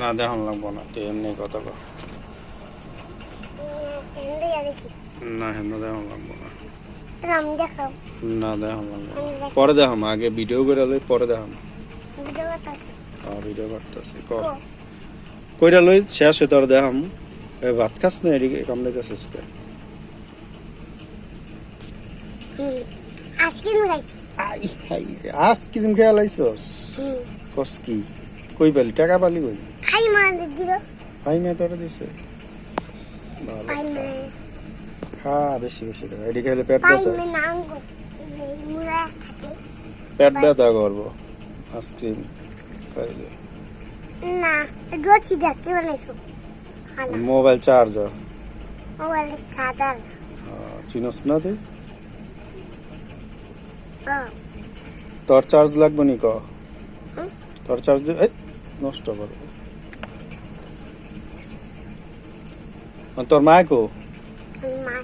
না দেখান লাগবো না। তুই এমনি কথা কর না হেন দেখান লাগবো না। না দেখান লাগবো পরে দেখাম আগে ভিডিও করে লই পরে দেখাম। ভিডিও করতেছি। কর। কইরা লই শেষ হয়ে তোর দেখাম। এ ভাত খাস না এদিকে কামড়াইতেছিস কে? আইসক্রিম খেয়ে লাইছস? কস কি? কই পালি টাকা পালি কই? খাই মা দিল ভাই মে তোরে দিছে? ভালো খা বেশি বেশি করে। এদিকে খেলে পেট ব্যথা। পেট ব্যথা করব। আইসক্রিম খাইলে। না রোচি বানাইছো। Mobile charger. মোবাইল চাদর চিনস না তুই? তোর চার্জ লাগবে নি ক? তোর চার্জ এই, নষ্ট করব আর তোর কো মা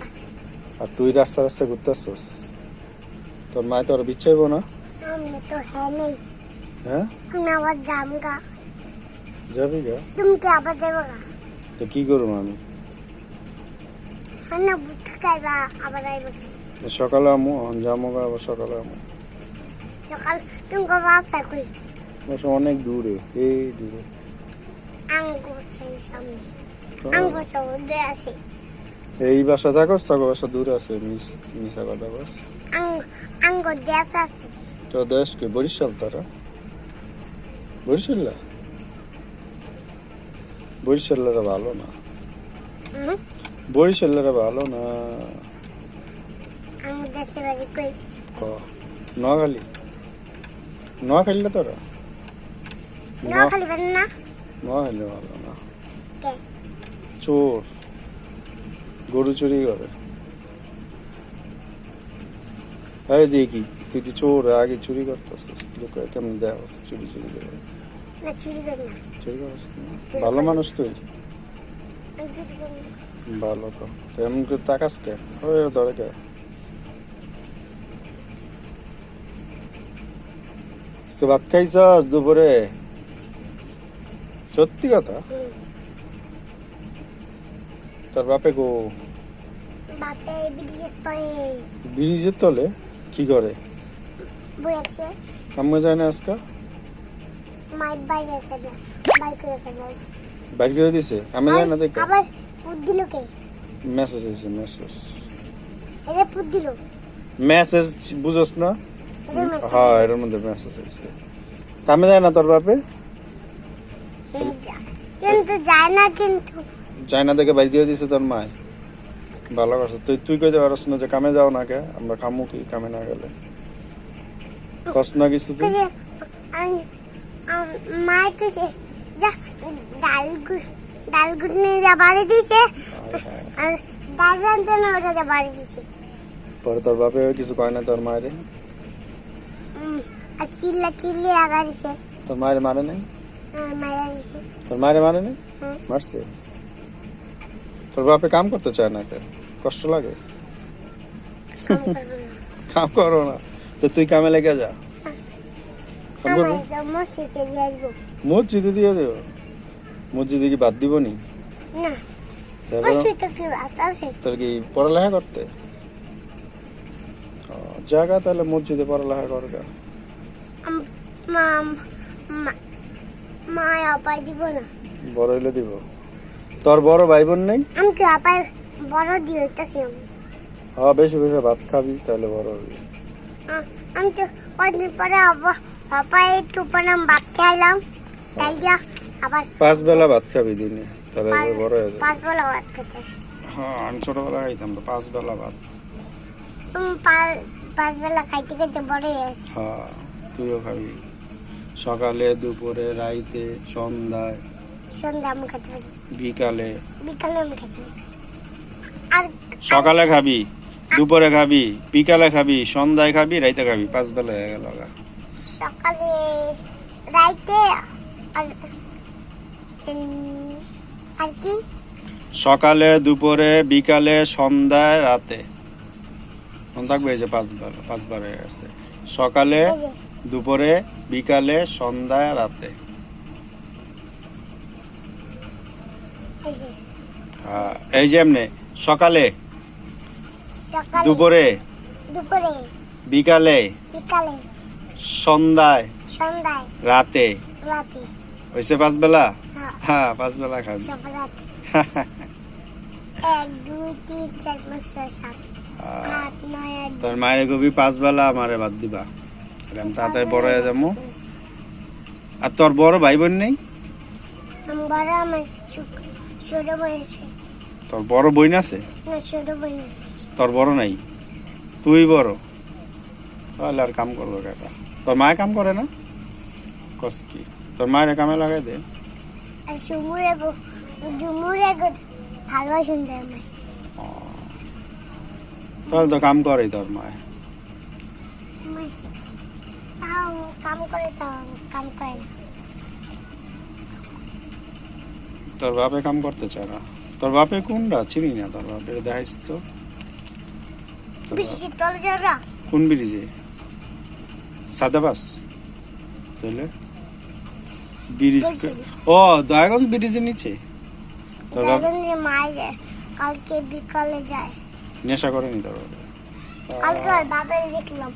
আছে আর তুই রাস্তা রাস্তা ঘুরতেছস তোর মায় তোর বিচ্ছাইব না আমি তো হ্যাঁ নেই হ্যাঁ আমি আবার জামগা যাবি গা তুমি কি আবার যাব গা তো কি করব আমি হ্যাঁ বুদ্ধ খাইবা আবার আইবা সকালে আমু যাব গা আবার সকালে আমু সকাল তুমি কবে বাচ্চা কই অনেক দূরে এই দূরে সামনে সব আসে। এই বাসা থাকস তোকে বাসা দূরে আছে মিস মিশা কথা বস আঙ্গুর দেশ আছে। তো দেশ কি বরিশাল তারা বরিশাল বরিশালেরা ভালো না। বরিশালেরা ভালো না। আঙ্গুর দেশে বাড়ি কই? ক? নোয়াখালী। নোয়াখালী না? তোরা নোয়াখালী বাড়ি না? নোয়াখালী ভালো না। কে? চোর। গরু চুরি করে। এই দেখি তুই তো চোর আগে চুরি করতেছিস। লোক কেমন দেওয়া চুরি চুরি করে? চুরি করিস ভালো মানুষ তুই? ভালো তো। এমন করে তাকাস কে? ওই ধরে কে? তো ভাত খাইছ দুপুরে? সত্যি কথা? তোর বাপে গো? বাপে বিড়িয়ে তয়ে ব্রিজের তলে? কি করে? আছে কামে যায় না আজকে মাই বাইরে খেলা বাই করে খেলা বাইর করে দিছে কামে যায় না দেখে। আবার পুত দিল কে? মেসেজ হয়েছে মেসেজ এটা পুত দিল। মেসেজ বুঝোস না? হ্যাঁ এর মধ্যে মেসেজ হয়েছে কামে যায় না তোর বাপে? কিন্তু যায় না কিন্তু চায়না থেকে বাইর করে দিছে তোর মায়। ভালো করছে তুই তুই কইতে পারস না যে কামে যাও না কে? আমরা খামু কি কামে না গেলে? কস না কিছু তুই? কইছে মা কইছে যা ডাল গুড় ডাল গুড় নিয়ে যা বাড়ি দিছে। হায় হায়। আর ডাল জানতে না ওটা যা বাড়ি দিছে। পরে তোর বাপে কিছু কয় না তোর মায়ের? আর চিল্লা চিল্লি আগা দিছে। তোর মায়ের মারে নাই? দিছে। তোর মায়ের মারে নাই? হুম। মারছে? তোর বাপে কাম করতে চায় না কে কষ্ট লাগে। কাম করো না। তো তুই কামে লেগে যা। মসজিদে দিয়ে দেব? মসজিদে কি বাদ দিব নি? তোর কি পড়ালেখা করতে? জায়গা তাহলে মসজিদে পড়ালেখা করবে মা মা- মা দিব না। বড় হইলে দিব। তোর বড় ভাই বোন নেই? আমি কি আপাই বড় দিয়ে হইতেছি আমি। হ্যাঁ বেশি বেশি ভাত খাবি তাহলে বড় হবি। আ- আমি তো কদিন পরে আবার আপাই একটু পরে ভাত খাইলাম। তাই দিয়া আবার পাঁচ বেলা ভাত খাবি দিনে তাহলে বড় হয়ে যাবে। পাঁচ বেলা ভাত খেতে হ্যাঁ আমি ছোটবেলা খাইতাম তো পাঁচ বেলা ভাত। পাঁচ বেলা খাইতে খাইতে বড় হয়ে হ্যাঁ তুইও খাবি। সকালে দুপুরে রাইতে সন্ধ্যায়। সন্ধ্যা আমি খেতে পারি বিকালে। আর সকালে খাবি দুপুরে খাবি বিকালে খাবি সন্ধ্যায় খাবি রাইতে খাবি। পাঁচ বেলা হয়ে গেল সকালে রাইতে আর আর কি? সকালে দুপুরে বিকালে সন্ধ্যায় রাতে। মনে থাকবে যে পাঁচবার পাঁচবার হয়ে গেছে। সকালে দুপুরে বিকালে সন্ধ্যায় রাতে। এই যে এমনি সকালে? দুপুরে? দুপুরে। বিকালে? বিকালে। সন্ধ্যায়? সন্ধ্যায়। রাতে? রাতে। হয়েছে পাঁচ বেলা? হ্যাঁ। হ্যাঁ পাঁচ বেলা খাবি। তোর মায়ের কবি পাঁচ বেলা আমারে বাদ দিবা। আমি তাড়াতাড়ি বড় হয়ে যাব। আর তোর বড় ভাই বোন নেই বড় আমার ছোট বোন আছে। তোর বড় বোন আছে? না ছোট বোন আছে। তোর বড় নাই? তুই বড়? তাহলে আর কাম করব কাকা? তোর মায়ে কাম করে না? কস কি? তোর মায়ের কামে লাগাই দে। তাহলে তো কাম করে তোর মায়ে। কাম করে তাও কাম করে না। তোর বাপে কাম করতে চায় না। তোর বাপে কোনটা চিনি না তোর বাপের দেখাইস তো। বাপ- কোন ব্রিজে সাদাবাস। তাহলে? ব্রিজ ও দয়াগঞ্জ ব্রিজের নিচে? তোর বাপ কালকে বিকালে যায়। নেশা করেনি তোর বাপে? কালকে বাপের দেখলাম।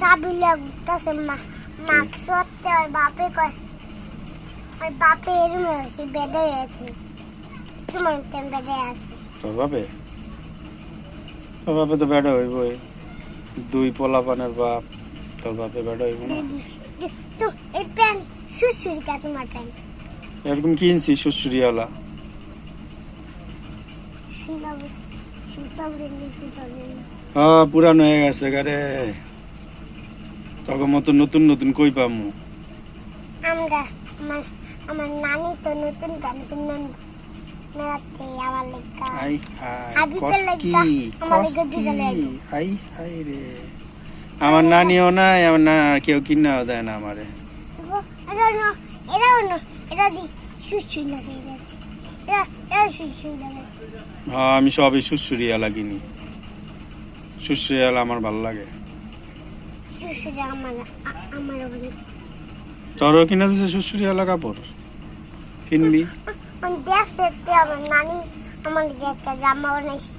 চাবি লাগতেছে মা মা সত্যি আর বাপে কয় আর বাপে এরম হয়েছে বেডে হয়েছে তোমার তেম বেডে আছে। তোর বাপে? তোর বাপে তো বেড়া হইবই। দুই পোলা পানের বাপ তোর বাপে বেড়া হইব না। তো এই প্যান্ট সুসুরি কা তোমার প্যান্ট এরকম কিনছি রেলি হ্যাঁ পুরান হয়ে গেছে গারে তখন মতো নতুন নতুন কই পামু? আমরা আমার নানি তো নতুন গান মেলাতে আমার লেখা। আই হাই হাবিবের কস লাগা, কি আমার কস লাগা কি দুইটা লাগা। আই হাই রে। আমার নানিও নাই আমার না কেউ কিনাও দেয় না আমারে। এটা না এটা দি লাগে লাগে হ্যাঁ আমি সবই শ্বশুরিয়ালা কিনি শ্বশুরিয়ালা আমার ভালো লাগে। সুসুরি আমার আমার তোরও কিনা দিছে শ্বশুরিয়ালা কাপড় কিনবি আমার নানি আমার একটা জামা বানাইছে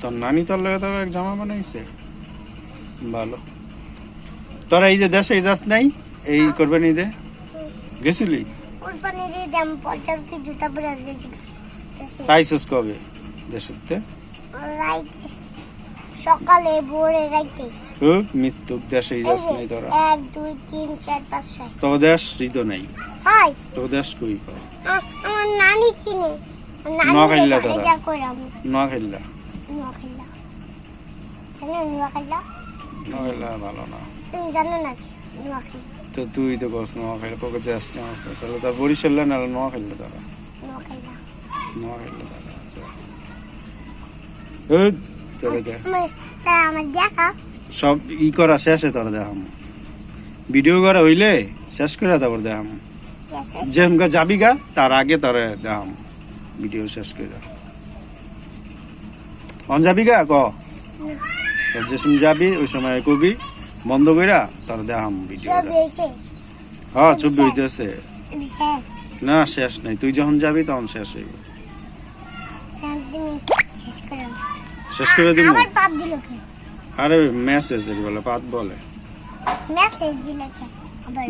তোর নানি তোর লাগে তোর এক জামা বানাইছে ভালো তোরা এই যে দেশে যাস নাই এই করবেন ঈদে গেছিলি তাইছিস কবে দেশেতে সকালে ভোরে রাইতে খুব মৃত্যু দেশে যাস নাই তোরা। এক দুই তিন চার পাঁচ ছয়। তো দেশ হৃদ নাই। হয়। তো দেশ কই কর? আমার নানি চিনে। নোয়াখাইলা নানি তোরা? এটা করে আমি? নোয়া জানো নোয়াখাইলা নোয়া ভালো না। তুমি জানো না কি? তো তুই তো কস নোয়া খেলে কোকে যাস না তাহলে তার বরিশাল না নোয়া খেললে তারা। নোয়াখাইলা নোয়া খেললে তারা এই, দেখ। আমার দেখা। সব ই করা শেষে তোর দেখাম। ভিডিও করা হইলে শেষ করে তারপর দেখাম। শেষ যেমকা যাবি গা তার আগে তোরে দেখাম। ভিডিও শেষ করে। অন যাবি গা ক? যে সময় যাবি ওই সময় কবি। বন্ধ কইরা তোর দেখাম ভিডিও হ্যাঁ ছবি হইতেছে। না শেষ নাই। তুই যখন যাবি তখন শেষ হইব। শেষ করে দাও। শেষ করে দিব আরে মেসেজ বলে পাত বলে। মেসেজ দিলে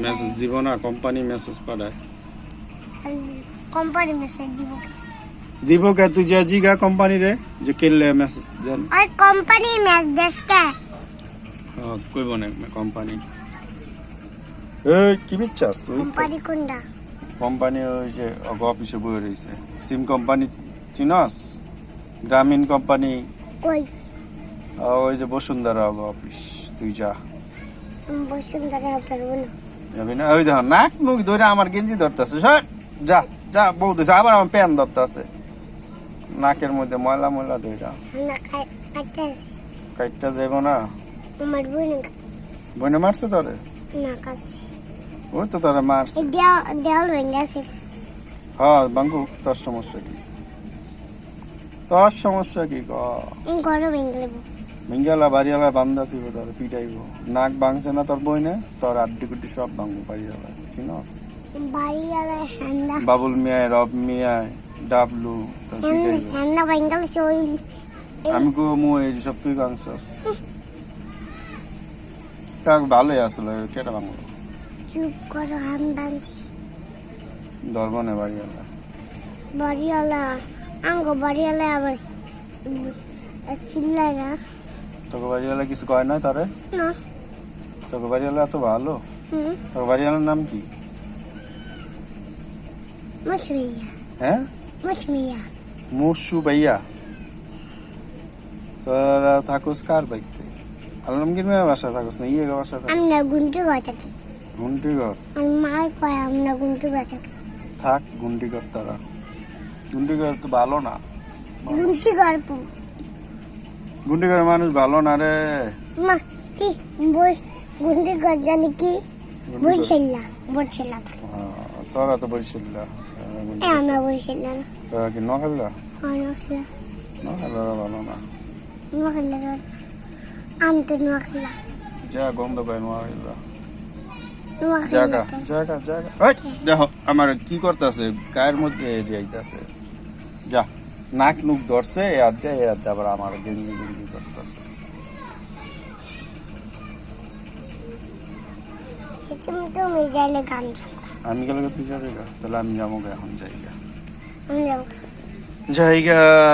মেসেজ দিব না কোম্পানি মেসেজ পাঠায়। কোম্পানি মেসেজ দিব দিব কে তুই যে জিগা কোম্পানি রে যে কিনলে মেসেজ দেন। আর কোম্পানি মেস দেশ কে? কইব না কোম্পানি এ কি বিচ্ছাস তুই? কোম্পানি কোনটা? কোম্পানি ওই যে অফিসে বয়ে রয়েছে সিম কোম্পানি চিনস? গ্রামীণ কোম্পানি কই? ওই যে বসুন্ধরা অফিস তুই যা। বসুন্ধরা যাবি না? ওই দেখো নাক মুখ ধরে আমার গেঞ্জি ধরতেছে সর যা যা বলতেছে আবার আমার প্যান ধরতেছে। নাকের মধ্যে ময়লা ময়লা ধইরা না কাইটটা যাইব না। আমার বোন বইনে মারছে তোরে? না কাছে ওই তো তোরে মারছে। দেওয়াল দেওয়াল ভেঙে আছে। হ্যাঁ বাঙ্গু তোর সমস্যা কি? তোর সমস্যা কি ক? এই ভেঙে মিঙ্গালা বাড়িওয়ালা বান্ধা তুইব তোর পিটাইব। নাক ভাঙছে না তোর বইনে তোর আড্ডি কুড্ডি সব ভাঙবো বাড়িওয়ালা চিনস? বাবুল মিয়ায় রব মিয়ায় ডাবলু হ্যাঁ আমি কো মু এই সব তুই গাংছস তা ভালোই আসলে কেটা বাংলো চুপ করো হাম বানছি ধর্মনে বাড়ি আলা বাড়িওয়ালা আঙ্গো বাড়িওয়ালা আবার চিল্লায় না। তোকে বাড়িওয়ালা কিছু কয় না তারে? না। তোকে বাড়িওয়ালা এত ভালো? হুম। তোর বাড়িওয়ালার নাম কি? মছমিয়া হ্যাঁ? মছমিয়া মুসু ভাইয়া তোরা থাকোস কার বাইতে আলমগীর মেয়ে বাসা থাকোস না ইয়ে বাসা থাকোস? আমরা গুন্টু ঘর কয় আমরা গুন্টু গাছাকি থাক গুন্ডি ঘর তারা। গুন্ডি ঘর তো ভালো না। গুন্টি গল্প গুন্ডি ঘরের মানুষ ভালো না রে? মা কি? বই জানি কি? থাকে। তোরা তো আমরা না। তোরা কি নখাল্লা নখাল্লা ভালো না। নোয়াখালা আমি তো নোয়াখালা যা গন্ধ পাই নখাল্লা নোয়াখালা জায়গা জায়গা জায়গা দেখো আমার কি করতেছে? গায়ের মধ্যে দিয়াইতেছে যা। নাক নুক ধরছে এ আদে এ আদে আবার আমার গেঞ্জি গেঞ্জি ধরতেছে। আমি গেলে তুই যাবে তাহলে আমি যাব গা এখন জায়গা জায়গা